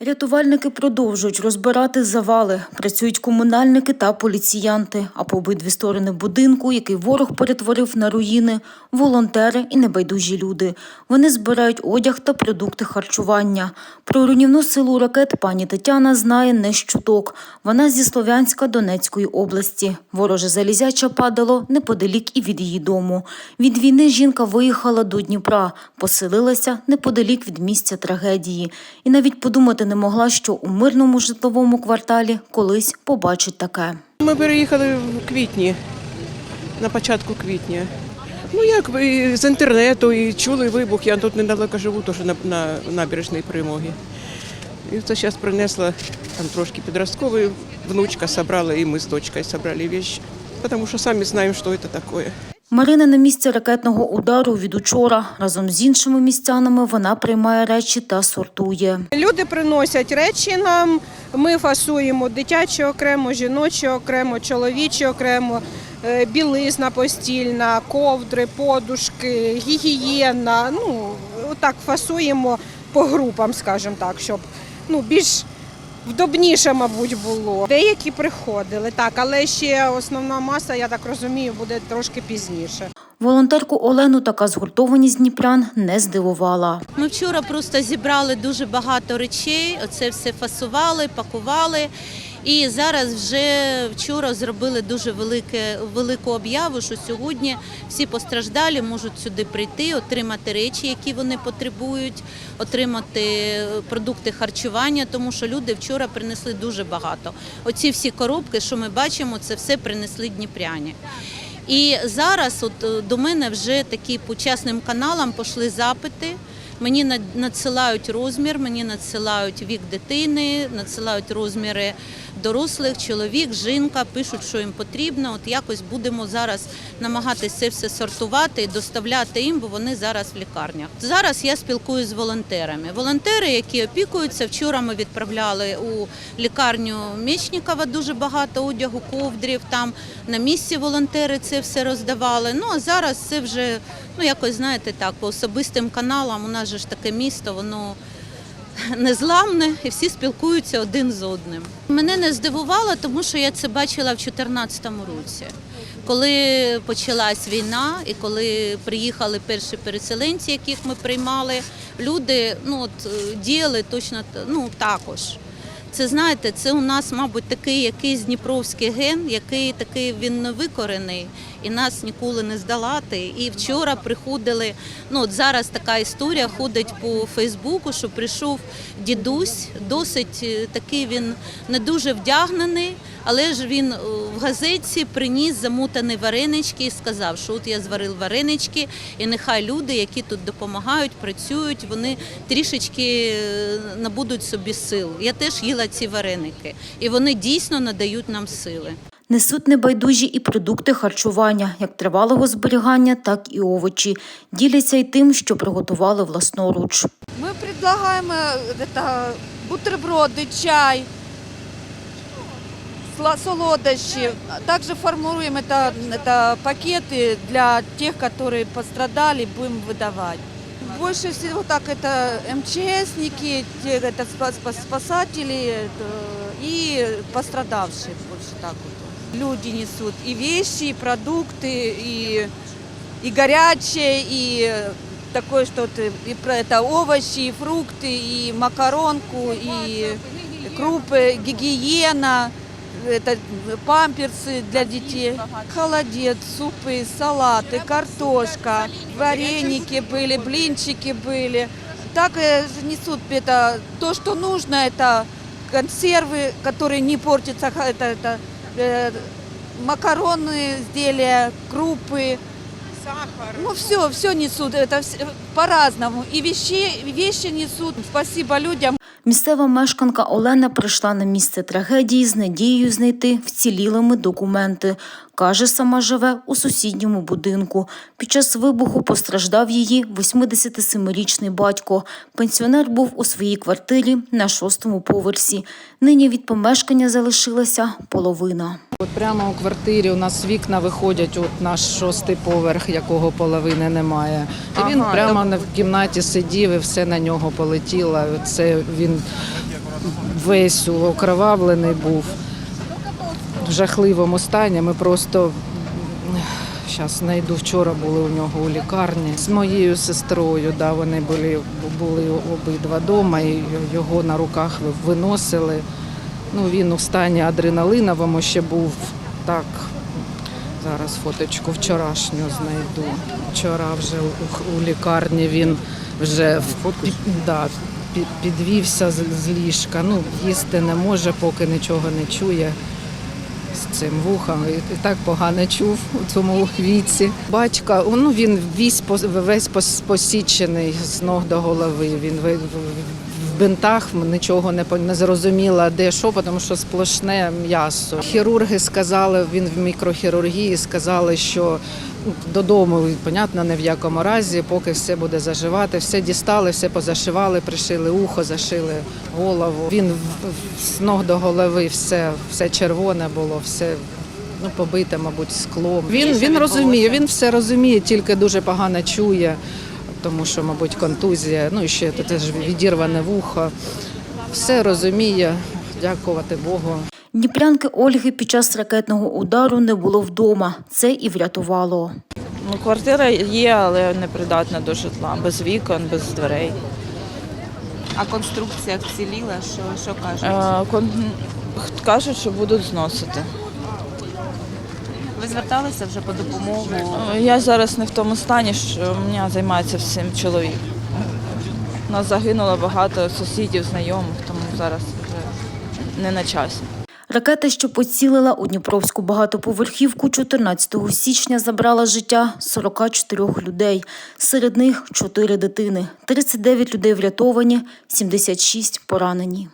Рятувальники продовжують розбирати завали. Працюють комунальники та поліціянти. А по обидві сторони будинку, який ворог перетворив на руїни, волонтери і небайдужі люди. Вони збирають одяг та продукти харчування. Про руйнівну силу ракет пані Тетяна знає не з чуток. Вона зі Слов'янська Донецької області. Вороже залізяча падало неподалік і від її дому. Від війни жінка виїхала до Дніпра, поселилася неподалік від місця трагедії. І навіть подумати не могла, що у мирному житловому кварталі колись побачить таке. Ми переїхали в квітні, на початку квітня. Ну як і з інтернету, і чули вибух. Я тут недалеко живу, теж на, на набережній перемоги. І це зараз принесла там трошки підростковий, внучка собрала, і ми з дочкою собрали вещи. Тому що самі знаємо, що це таке. Марина на місці ракетного удару від учора. Разом з іншими містянами вона приймає речі та сортує. Люди приносять речі нам. Ми фасуємо дитячі окремо, жіночі окремо, чоловічі окремо, е, білизна постільна, ковдри, подушки, гігієна. Ну отак фасуємо по групам, скажімо так, щоб ну більш вдобніше, мабуть, було. Деякі приходили, так, але ще основна маса, я так розумію, буде трошки пізніше. Волонтерку Олену така згуртованість дніпрян не здивувала. Ми вчора просто зібрали дуже багато речей. Оце все фасували, пакували. І зараз вже вчора зробили дуже велике, велику об'яву, що сьогодні всі постраждалі можуть сюди прийти, отримати речі, які вони потребують, отримати продукти харчування, тому що люди вчора принесли дуже багато. Оці всі коробки, що ми бачимо, це все принесли дніпряні. І зараз от е, до мене вже такі по чесним каналам пішли запити. Мені надсилають розмір, мені надсилають вік дитини, надсилають розміри дорослих, чоловік, жінка, пишуть, що їм потрібно. От якось будемо зараз намагатися це все сортувати і доставляти їм, бо вони зараз в лікарнях. Зараз я спілкуюся з волонтерами. Волонтери, які опікуються, вчора ми відправляли у лікарню Мечникова дуже багато одягу, ковдрів. Там на місці волонтери це все роздавали. Ну а зараз це вже ну якось знаєте так, по особистим каналам. У нас же таке місто, воно незламне і всі спілкуються один з одним. Мене не здивувало, тому що я це бачила в 2014 році. Коли почалась війна, і коли приїхали перші переселенці, яких ми приймали, люди ну от е, діяли точно ну також. Це знаєте, це у нас, мабуть, такий якийсь дніпровський ген, який такий він не викорений, і нас ніколи не здолати. І вчора приходили. Ну от зараз така історія ходить по Фейсбуку, що прийшов дідусь, досить е, такий він не дуже вдягнений, але ж він е, в газетці приніс замутані варенички і сказав, що от я зварив варенички, і нехай люди, які тут допомагають, працюють, вони трішечки е, набудуть собі сил. Я теж їла ці вареники, і вони дійсно надають нам сили. Несуть небайдужі і продукти харчування, як тривалого зберігання, так і овочі. Діляться й тим, що приготували власноруч. Мы предлагаем э, это, бутерброды, чай, сла- солодощи. Также формируем это, это пакеты для тех, которые пострадали, будем выдавать. Больше всего так это МЧСники, те, это спа- спа- спасатели это, и пострадавшие больше так вот. Люди несут. И вещи, и продукты, и, и горячее, и такое что-то, и про это овощи, и фрукты, и макаронку, и крупы, гигиена, это памперсы для детей, холодец, супы, салаты, картошка, вареники были, блинчики были. Так несут это. То, что нужно, это консервы, которые не портятся, это, это макаронные изделия, крупы, Сахар. ну все, все несут, это вс- по-разному. И вещи, вещи несут. Спасибо людям. Місцева мешканка Олена прийшла на місце трагедії з надією знайти вцілілими документи. Каже, сама живе у сусідньому будинку. Під час вибуху постраждав її 87-річний батько. Пенсіонер був у своїй квартирі на шостому поверсі. Нині від помешкання залишилася половина. От прямо у квартирі у нас вікна виходять, от наш шостий поверх, якого половини немає. І він прямо на- в кімнаті сидів і все на нього полетіло. Це він весь окровавлений був в жахливому стані. Ми просто зараз знайду. Вчора були у нього у лікарні з моєю сестрою. Да, вони були, були обидва вдома, і його на руках виносили. Ну, він у стані адреналиновому ще був так. Зараз фоточку вчорашню знайду. Вчора вже у, у лікарні він вже в- да, пі- підвівся з, з ліжка. Ну, їсти не може, поки нічого не чує з цим вухом. І, так погано чув у цьому віці. Батька, ну він весь, весь посічений з ног до голови. Він в, бинтах нічого не, не зрозуміла, де що, тому що сплошне м'ясо. Хірурги сказали, він в мікрохірургії, сказали, що додому, понятно, не в якому разі, поки все буде заживати. Все дістали, все позашивали, пришили ухо, зашили голову. Він з ног до голови все, все червоне було, все. Ну, побите, мабуть, склом. Він, він розуміє, він все розуміє, тільки дуже погано чує, тому що, мабуть, контузія, ну і ще теж відірване вухо. Все розуміє, дякувати Богу. Дніпрянки Ольги під час ракетного удару не було вдома. Це і врятувало. Ну, квартира є, але непридатна до житла, без вікон, без дверей. А конструкція вціліла, що, що кажуть? Е, кон- Кажуть, що будуть зносити. Ви зверталися вже по допомогу? Е, Я зараз не в тому стані, що мене займається всім чоловік. У нас загинуло багато сусідів, знайомих, тому зараз вже не на часі. Ракета, що поцілила у Дніпровську багатоповерхівку 14 січня, забрала життя 44 людей. Серед них 4 дитини. 39 людей врятовані, 76 поранені.